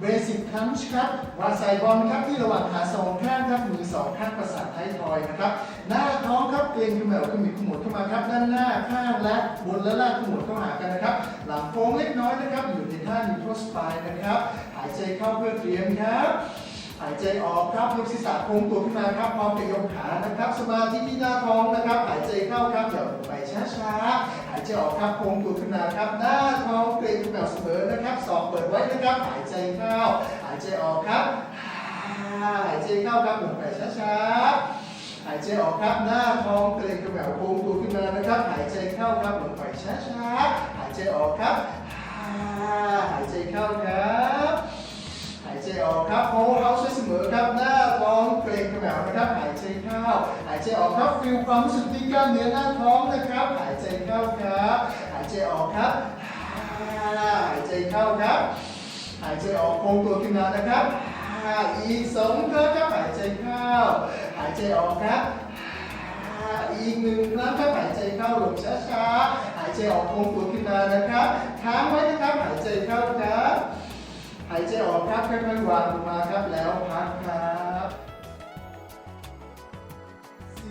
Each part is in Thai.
เบสิกคันช์ครับวางใส่บอลครับที่ระหว่างขาสองข้างครับมือสองข้างประสานท้ายทอยนะครับ หน้าท้องครับเกรงขมวขมิบขมวดเข้ามาครับ ด้านหน้าข้างและบนและล่างขมวดเข้าหากันนะครับ หลังโค้งเล็กน้อยนะครับ อยู่ในท่านิวโทสปายนะครับ หายใจเข้าเพื่อเตรียมครับหายใจออกครับยกศีรษะโค้งตัวขึ้นมาครับพร้อมกับยกขานะครับ สมาธิที่หน้าท้องนะครับ หายใจเข้าครับหย่อนลงไป ช้าๆ หายใจออกครับโค้งตัวขึ้นมาครับ หน้าท้องเกรงแบบเสมอนะครับศอกเปิดไว้นะครับ หายใจเข้า หายใจออกครับ หายใจเข้าครับหมุนไปช้าๆ หายใจออกครับ หน้าท้องเกรงกระแบบโค้งตัวขึ้นมานะครับ หายใจเข้าครับหมุนไปช้าๆ หายใจออกครับ หายใจเข้าครับหายใจออกครับโค้เท้าช่วยเสมอครับ หน้าท้องเกรงกระแบบนะครับหาย เข้า หายใจออกครับฟิลความรู้สึกที่กล้ามเนื้อหน้าท้องนะครับ หายใจเข้าครับ หายใจออกครับ หายใจเข้าครับ หายใจออกโค้งตัวขึ้นมานะครับอีกสองครั้งครับหายใจเข้า หายใจออกครับอีกหนึ่งครั้งครับหายใจเข้าลงช้าๆ หายใจออกโค้งตัวขึ้นมานะครับค้างไว้นะครับหายใจเข้าครับ หายใจออกครับค่อยๆวางลงมาครับแล้วพักครับ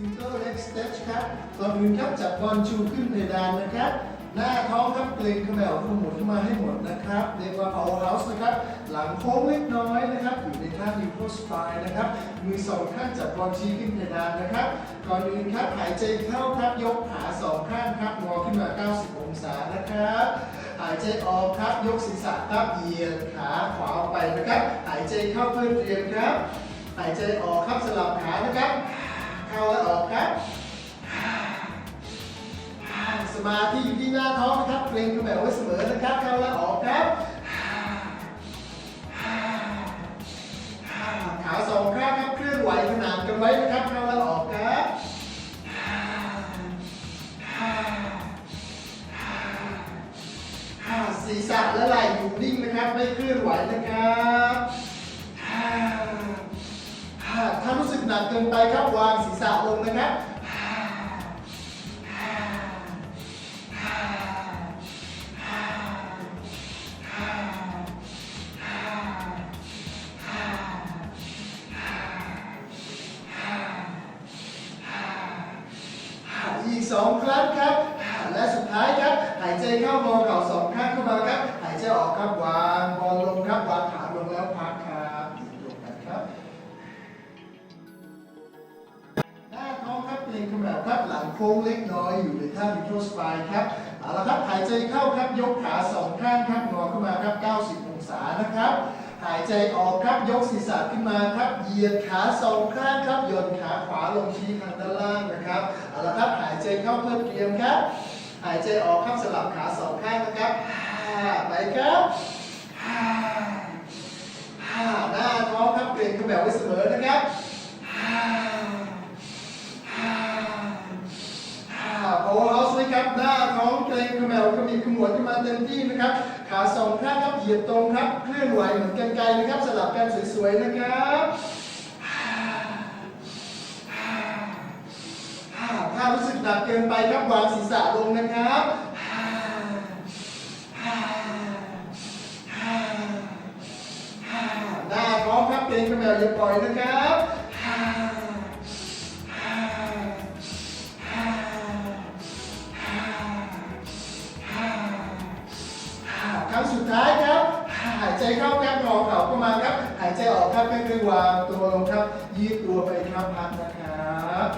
ซิงเกิลเล็กสเตชครับก่อนอื่นครับจับบอลชูขึ้นเพดานนะครับ หน้าท้องครับเกรงขมวขมวดขึ้นมาให้หมดนะครับ เรียกว่า power house นะครับ หลังโค้งเล็กน้อยนะครับ อยู่ในท่า neutral spine นะครับ มือสองข้างจับบอลชี้ขึ้นเพดานนะครับ ก่อนอื่นครับหายใจเข้าครับยกขาสองข้างครับงอขึ้นมา 90 องศานะครับหายใจออกครับยกศีรษะครับเหยียดขาขวาออกไปนะครับ หายใจเข้าเพื่อเตรียมครับ หายใจออกครับสลับขานะครับ เข้าและออกครับสมาธิอยู่ที่หน้าท้องนะครับเกรงกระแบบไว้เสมอนะครับ เข้าและออกครับขาสองข้าง เกินไปครับวางศีรษะลงนะครับอีกสองครั้งครับ และสุดท้ายครับ หายใจเข้ามองเข่าสอง โค้งเล็กน้อยอยู่ในท่า neutral spine ครับเอาละครับหายใจเข้าครับยกขาสองข้างครับงอขึ้นมาครับ 90 องศานะครับ หายใจออกครับยกศีรษะขึ้นมาครับเหยียดขาสองข้างครับย่อนขาขวาลงชี้ทางด้านล่างนะครับเอาละครับหายใจเข้าเพื่อเตรียมครับ หายใจออกครับสลับขาสองข้างนะครับไปครับหน้าท้องครับเกรงขมวไว้เสมอนะครับ โอ้ เฮาส์นะครับหน้าท้องเกรงขมวขมิบขมวดขึ้นมาเต็มที่นะครับ ขาสองข้างครับเหยียดตรงครับเคลื่อนไหวเหมือนกันไกลนะครับสลับกันสวยๆนะครับถ้ารู้สึกหนักเกินไปครับวางศีรษะลงนะครับหน้าท้องครับเกรงขมวอย่าปล่อยนะครับ รั้งสุดท้ายครับ หายใจเข้าครับงอเข่าเข้ามาครับ หายใจออกครับค่อยๆวางตัวลงครับ ยืดตัวไปครับพักนะครับ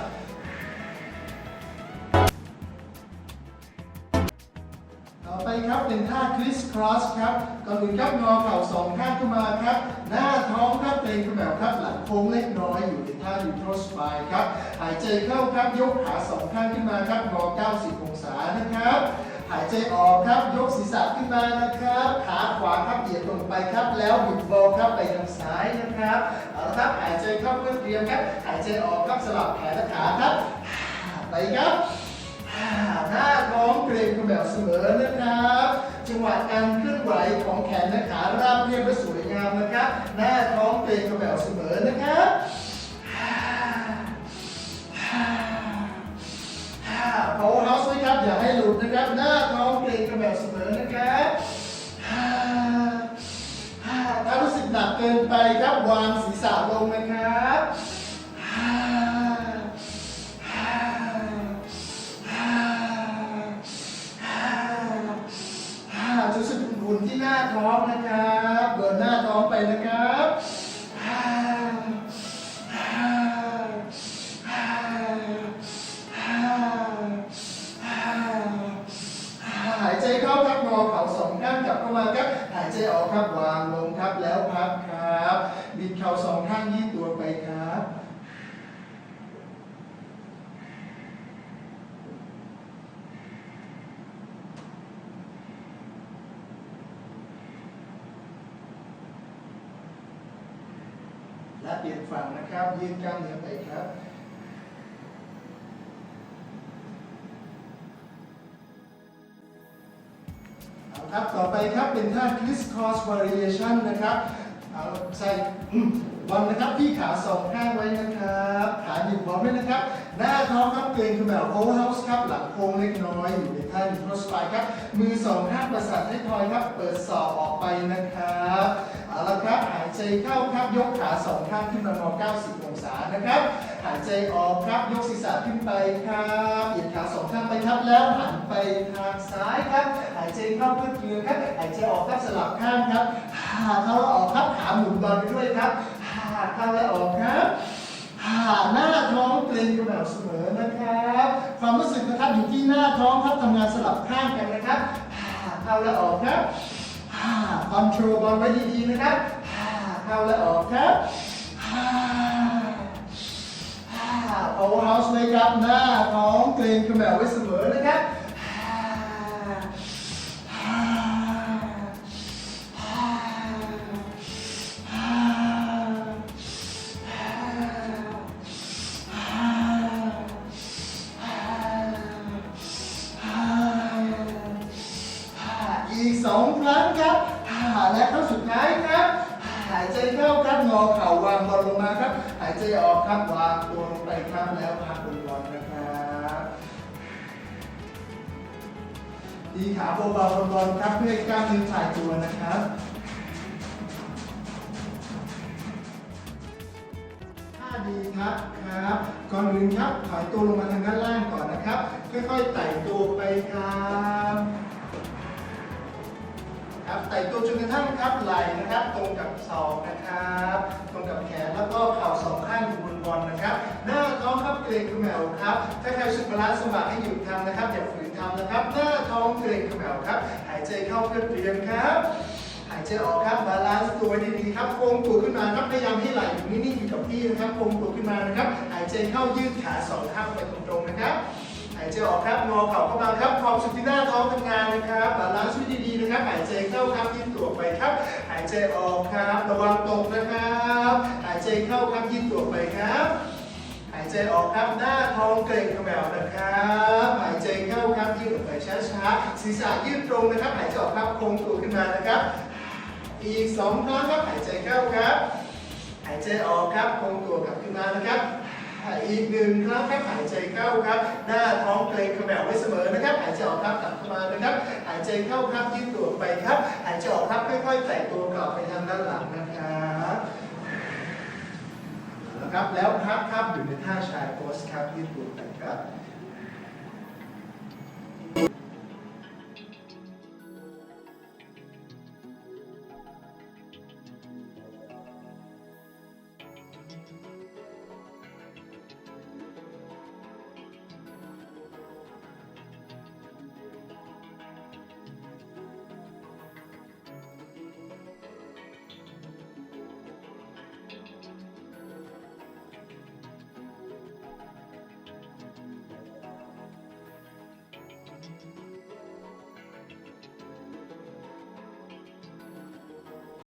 ต่อไปครับเป็นท่าคริสครอสครับก่อนอื่นครับงอเข่าสองข้างเข้ามาครับ หน้าท้องครับเกรงขมวครับหลังโค้งเล็กน้อยอยู่ในท่า neutral spine ครับ หายใจเข้าครับยกขาสองข้างขึ้นมาครับงอ 90 องศานะครับ หายใจออกครับ ยกศีรษะขึ้นมานะครับ ขาขวาครับเหยียดลงไปครับ แล้วหยุดเบาครับไปทางซ้ายนะครับ เอาละครับหายใจเข้าเพื่อเตรียมครับ หายใจออกครับสลับแขนและขาครับ ไปครับหน้าท้องเกรงขมวเสมอนะครับ จังหวะการเคลื่อนไหวของแขนและขาราบเรียบและสวยงามนะครับ หน้าท้องเกรงขมวเสมอนะครับ อย่าให้หลุดนะครับ หน้าท้องเกรงขมวเสมอนะครับถ้ารู้สึกหนักเกินไปครับวางศีรษะลงนะครับฮ่าฮ่าฮ่าฮ่ารู้สึกอุ่นๆที่หน้าท้องนะครับ เบิร์นหน้าท้องไปนะครับางลงครับแล้วพักครับ บิดเข่าสองข้างยืดตัวไปครับและเปลี่ยนฝั่งนะครับ ยืดกล้ามเนื้อไปครับ ครับต่อไปครับเป็นท่า crisscross variation นะครับเอาใส่บอลนะครับที่ขาสองข้างไว้นะครับขาหยิบบอลไว้นะครับ หน้าท้องครับเกรงคือแบบ overhouse ครับหลังโค้งเล็กน้อยอยู่ในท่า neutral spine ครับมือสองข้างประสานให้ทอยครับ เปิดศอกออกไปนะครับเอาละครับหายใจเข้าครับยกขาสองข้างขึ้นมามอง90 องศานะครับ หายใจออกครับ ยกศีรษะขึ้นไปครับเหยียดขาสองข้างไปครับ แล้วหันไปทางซ้ายครับ หายใจเข้าเพื่อเกลือครับ หายใจออกครับสลับข้างครับหาเข้าแล้วออกครับ ขาหมุนบอลไปด้วยครับหาเข้าแล้วออกครับหาหน้าท้องเกร็งกระแบบเสมอนะครับ ความรู้สึกนะครับอยู่ที่หน้าท้องครับทำงานสลับข้างกันนะครับหาเข้าแล้วออกครับหาคอนโทรลบอลไว้ดีๆนะครับหาเข้าแล้วออกครับหา เอเฮาส์ไว้ครับ หน้าท้องเกรงขมวไว้เสมอนะครับอีกสองครั้งครับและครั้งสุดท้ายครับ หายใจเข้าครับงอเข่าวางบอลลงมาครับ หายใจออกครับวางตัวลง ครับแล้วพักบนบอลนะครับดีขาเบาๆบนบอลครับเพื่อให้กล้ามเนื้อถ่ายตัวนะครับท่าดีครับครับ ก่อนอื่นครับถอยตัวลงมาทางด้านล่างก่อนนะครับ ค่อยๆไต่ตัวไปครับ ครับไต่ตัวจนกระทั่งครับไหล่นะครับ ตรงกับศอกนะครับ ตรงกับแขนแล้วก็เข่าสองข้างอยู่บนบอลนะครับ หน้าท้องครับเกรงขมวครับ ถ้าใครสุบาลสมัครให้หยุดทำนะครับ อย่าฝืนทำนะครับ หน้าท้องเกรงขมวครับ หายใจเข้าเพื่อเตรียมครับหายใจออกครับบาลานซ์ตัวดีๆครับโค้งตัวขึ้นมาครับพยายามให้ไหล่อยู่นิ่งๆอยู่กับที่นะครับโค้งตัวขึ้นมานะครับ หายใจเข้ายืดขาสองข้างไปตรงๆนะครับ หายใจออกครับงอเข่าเข้ามาครับความสุขที่หน้าท้องทำงานนะครับบาลานซ์ไว้ดีๆนะครับหายใจเข้าครับยืดตัวไปครับ หายใจออกครับระวังตกนะครับ หายใจเข้าครับยืดตัวไปครับ หายใจออกครับหน้าท้องเกร็งกระแมวนะครับ หายใจเข้าครับยืดออกไปช้าๆศีรษะยืดตรงนะครับ หายใจออกครับโค้งตัวขึ้นมานะครับ อีกสองครั้งครับหายใจเข้าครับ หายใจออกครับโค้งตัวกลับขึ้นมานะครับ อีกหนึ่งครับแค่หายใจเข้าครับ หน้าท้องเกรงขมวไว้เสมอนะครับ หายใจออกครับกลับเข้ามานะครับ หายใจเข้าครับยืดตัวไปครับ หายใจออกครับค่อยๆแต่ตัวกลับไปทางด้านหลังนะครับนะครับแล้วพักครับอยู่ในท่าชายโพสครับยืดตัวไปครับ